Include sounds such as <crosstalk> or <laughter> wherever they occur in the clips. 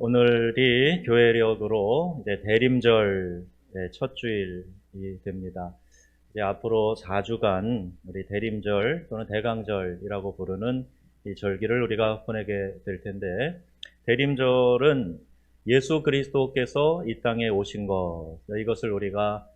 오늘이 교회력으로 이제 대림절 첫 주일이 됩니다. 이제 앞으로 4주간 우리 대림절 또는 대강절이라고 부르는 이 절기를 우리가 보내게 될 텐데 대림절은 예수 그리스도께서 이 땅에 오신 것 이것을 우리가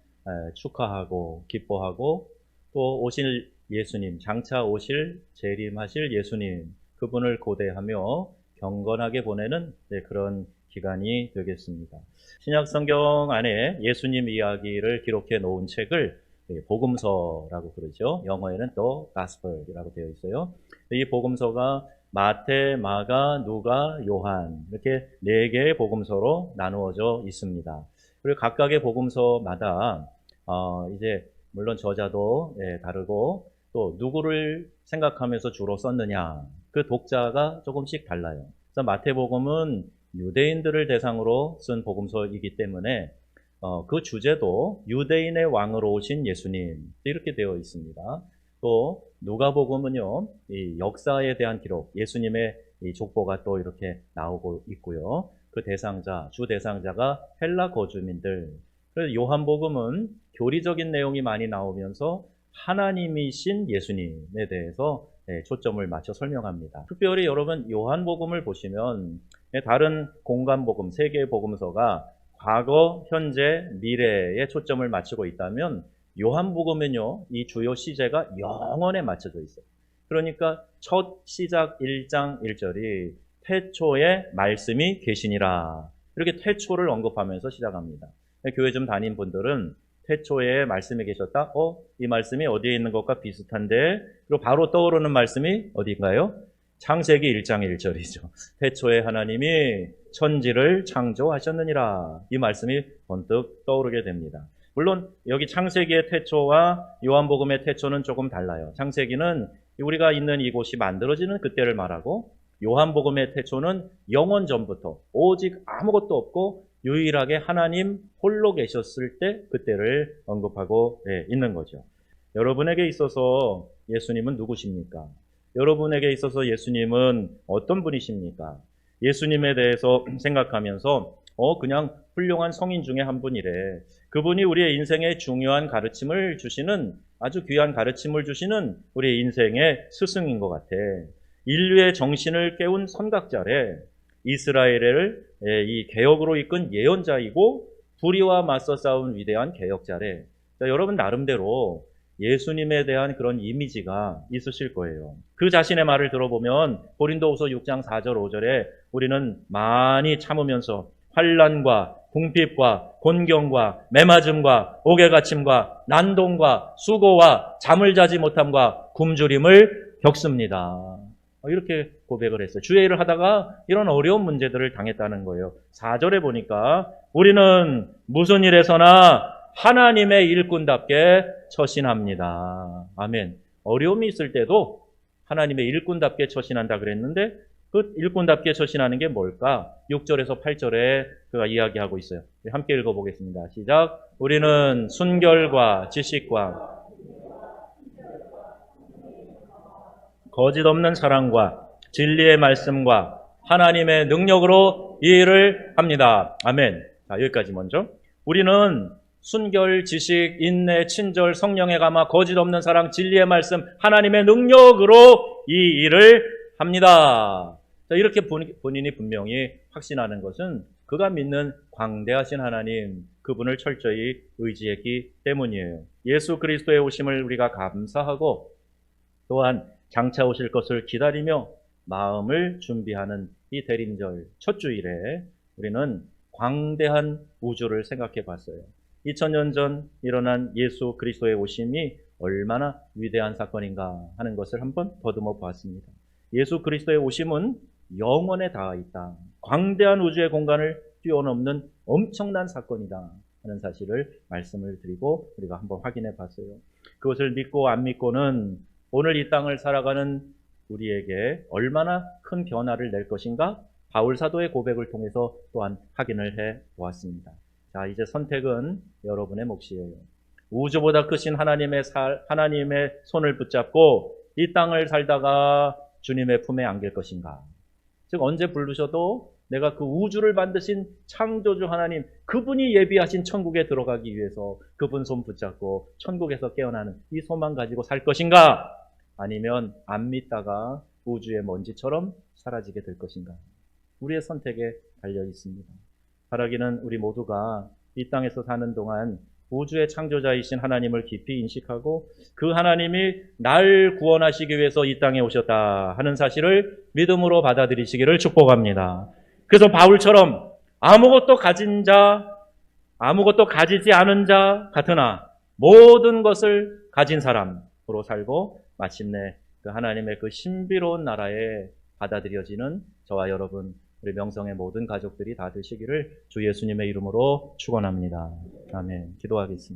축하하고 기뻐하고 또 오실 예수님 장차 오실 재림하실 예수님 그분을 고대하며 경건하게 보내는 그런 기간이 되겠습니다. 신약 성경 안에 예수님 이야기를 기록해 놓은 책을 복음서라고 그러죠. 영어에는 또 가스펠이라고 되어 있어요. 이 복음서가 마태, 마가, 누가, 요한 이렇게 네 개의 복음서로 나누어져 있습니다. 그리고 각각의 복음서마다 어 이제 물론 저자도 예, 다르고 또 누구를 생각하면서 주로 썼느냐 그 독자가 조금씩 달라요. 그래서 마태복음은 유대인들을 대상으로 쓴 복음서이기 때문에 어, 그 주제도 유대인의 왕으로 오신 예수님 이렇게 되어 있습니다. 또 누가복음은요 이 역사에 대한 기록 예수님의 이 족보가 또 이렇게 나오고 있고요. 그 대상자 주 대상자가 헬라 거주민들. 그래서 요한복음은 교리적인 내용이 많이 나오면서 하나님이신 예수님에 대해서 네, 초점을 맞춰 설명합니다. 특별히 여러분 요한복음을 보시면 네, 다른 공간복음, 세계 복음서가 과거, 현재, 미래에 초점을 맞추고 있다면 요한복음은요, 이 주요 시제가 영원에 맞춰져 있어요. 그러니까 첫 시작 1장 1절이 태초에 말씀이 계시니라. 이렇게 태초를 언급하면서 시작합니다. 네, 교회 좀 다닌 분들은 태초에 말씀이 계셨다. 어, 이 말씀이 어디에 있는 것과 비슷한데, 그리고 바로 떠오르는 말씀이 어디인가요? 창세기 1장 1절이죠. 태초에 하나님이 천지를 창조하셨느니라. 이 말씀이 번뜩 떠오르게 됩니다. 물론 여기 창세기의 태초와 요한복음의 태초는 조금 달라요. 창세기는 우리가 있는 이곳이 만들어지는 그때를 말하고 요한복음의 태초는 영원 전부터 오직 아무것도 없고 유일하게 하나님 홀로 계셨을 때 그때를 언급하고 네, 있는 거죠. 여러분에게 있어서 예수님은 누구십니까? 여러분에게 있어서 예수님은 어떤 분이십니까? 예수님에 대해서 <clears throat> 생각하면서 어 그냥 훌륭한 성인 중에 한 분이래. 그분이 우리의 인생에 중요한 가르침을 주시는 아주 귀한 가르침을 주시는 우리의 인생의 스승인 것 같아. 인류의 정신을 깨운 선각자래. 이스라엘을 예, 이 개혁으로 이끈 예언자이고 불의와 맞서 싸운 위대한 개혁자래. 자, 여러분 나름대로 예수님에 대한 그런 이미지가 있으실 거예요. 그 자신의 말을 들어보면 고린도후서 6장 4절 5절에 우리는 많이 참으면서 환란과 궁핍과 곤경과 매맞음과 옥외갇힘과 난동과 수고와 잠을 자지 못함과 굶주림을 겪습니다. 어, 이렇게 고백을 했어요. 주의 일을 하다가 이런 어려운 문제들을 당했다는 거예요. 4절에 보니까 우리는 무슨 일에서나 하나님의 일꾼답게 처신합니다. 아멘. 어려움이 있을 때도 하나님의 일꾼답게 처신한다 그랬는데 그 일꾼답게 처신하는 게 뭘까? 6절에서 8절에 그가 이야기하고 있어요. 함께 읽어보겠습니다. 시작. 우리는 순결과 지식과 거짓 없는 사랑과 진리의 말씀과 하나님의 능력으로 이 일을 합니다. 아멘. 자, 여기까지 먼저. 우리는 순결, 지식, 인내, 친절, 성령에 감화, 거짓 없는 사랑, 진리의 말씀, 하나님의 능력으로 이 일을 합니다. 자, 이렇게 본인이 분명히 확신하는 것은 그가 믿는 광대하신 하나님, 그분을 철저히 의지했기 때문이에요. 예수 그리스도의 오심을 우리가 감사하고 또한 장차 오실 것을 기다리며 마음을 준비하는 이 대림절 첫 주일에 우리는 광대한 우주를 생각해 봤어요. 2000년 전 일어난 예수 그리스도의 오심이 얼마나 위대한 사건인가 하는 것을 한번 더듬어 보았습니다. 예수 그리스도의 오심은 영원에 닿아 있다. 광대한 우주의 공간을 뛰어넘는 엄청난 사건이다. 하는 사실을 말씀을 드리고 우리가 한번 확인해 봤어요. 그것을 믿고 안 믿고는 오늘 이 땅을 살아가는 우리에게 얼마나 큰 변화를 낼 것인가 바울 사도의 고백을 통해서 또한 확인을 해 보았습니다. 자, 이제 선택은 여러분의 몫이에요. 우주보다 크신 하나님의 살, 하나님의 손을 붙잡고 이 땅을 살다가 주님의 품에 안길 것인가? 즉 언제 부르셔도 내가 그 우주를 만드신 창조주 하나님, 그분이 예비하신 천국에 들어가기 위해서 그분 손 붙잡고 천국에서 깨어나는 이 소망 가지고 살 것인가? 아니면 안 믿다가 우주의 먼지처럼 사라지게 될 것인가? 우리의 선택에 달려 있습니다. 바라기는 우리 모두가 이 땅에서 사는 동안 우주의 창조자이신 하나님을 깊이 인식하고 그 하나님이 날 구원하시기 위해서 이 땅에 오셨다 하는 사실을 믿음으로 받아들이시기를 축복합니다. 그래서 바울처럼 아무것도 가진 자, 아무것도 가지지 않은 자 같으나 모든 것을 가진 사람으로 살고 마침내 그 하나님의 그 신비로운 나라에 받아들여지는 저와 여러분 우리 명성의 모든 가족들이 다 되시기를 주 예수님의 이름으로 축원합니다. 아멘. 기도하겠습니다.